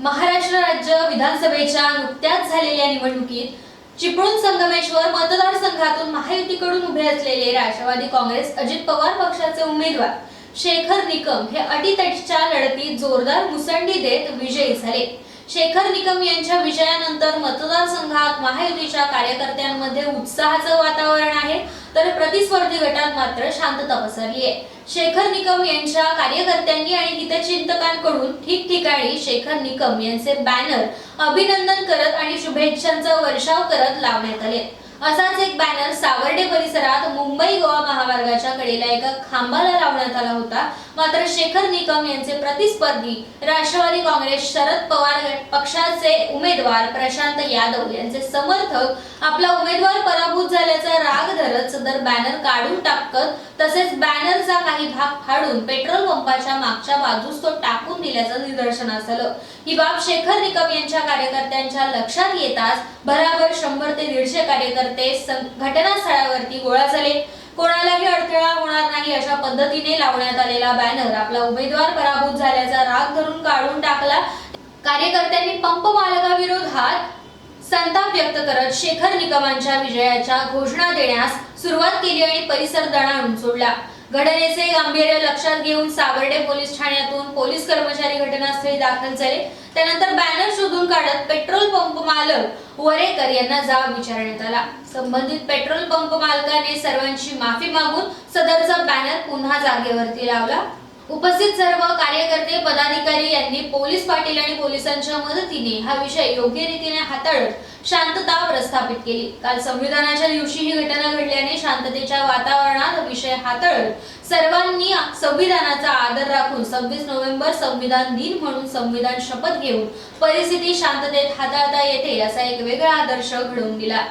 महाराष्ट्र राज्य विधानसभेच्या नुकत्याच झालेल्या निवडणुकीत चिपळूण संगमेश्वर मतदारसंघातून महायुतीकडून उभे असलेले राष्ट्रवादी काँग्रेस अजित पवार पक्षाचे उमेदवार शेखर निकम हे अटीतटीच्या लढतीत जोरदार मुसंडी देत विजयी झाले. शेखर निकम यांच्या विजयानंतर मतदारसंघात महायुतीच्या कार्यकर्त्यांमध्ये उत्साहाचं वातावरण आहे तर प्रतिस्पर्धी गटात मात्र शांतता पसरली आहे. शेखर निकम यांच्या कार्यकर्त्यांनी आणि हितचिंतकांकडून ठिकठिकाणी शेखर निकम यांचे बॅनर अभिनंदन करत आणि शुभेच्छांचा वर्षाव करत लावण्यात आले. असाच एक बॅनर सावर्डे परिसरात मुंबई गोवा महामार्गाच्या कडेला एका खांबाला लावण्यात आला होता. मात्र शेखर निकम यांचे प्रतिस्पर्धी राष्ट्रवादी काँग्रेस शरद पवार पक्षाचे उमेदवार प्रशांत यादव यांचे समर्थक आपला उमेदवार पराभूत झाल्याचा राग धरत सदर बॅनर काढून टाकत तसेच बॅनरचा काही भाग फाडून पेट्रोल पंपाच्या मागच्या बाजूस तो टाकून दिल्याचं निदर्शनास आलं ही बाब शेखर निकम यांच्या कार्यकर्त्यांच्या लक्षात येताच भराभर शंभर ते दीडशे कार्यकर्ते घटनास्थळावरती गोळा झाले. कोणालाही अडथळा होणार नाही अशा पद्धतीने लावण्यात आलेला बॅनर आपला उमेदवार पराभूत झाल्याचा राग धरून काढून टाकला. कार्यकर्त्यांनी पंप मालकाविरोधात संताप व्यक्त करत शेखर निकमांच्या विजयाच्या घोषणा देण्यास सुरुवात केली आणि परिसर दणाणून सोडला. घटनेचे गांभीर्य लक्षात घेऊन सावर्डे पोलीस ठाण्यातून पोलीस कर्मचारी घटनास्थळी दाखल झाले. त्यानंतर बॅनर शोधून काढत पेट्रोल पंप मालक वरेकर यांना जाब विचारण्यात आला. संबंधित पेट्रोल पंप मालकाने सर्वांची माफी मागून सदरचा बॅनर पुन्हा जागेवरती लावला. उपस्थित सर्व कार्यकर्ते पदाधिकारी यांनी पोलीस पाटील आणि पोलिसांच्या मदतीने हा विषय योग्य रीतीने हाताळत शांतता प्रस्थापित केली. काल संविधानाच्या दिवशी ही घटना घडल्याने शांततेच्या वातावरणात विषय हाताळत सर्वांनी संविधानाचा आदर राखून सव्वीस नोव्हेंबर संविधान दिन म्हणून संविधान शपथ घेऊन परिस्थिती शांततेत हाताळता येते असा एक वेगळा आदर्श घडवून दिला.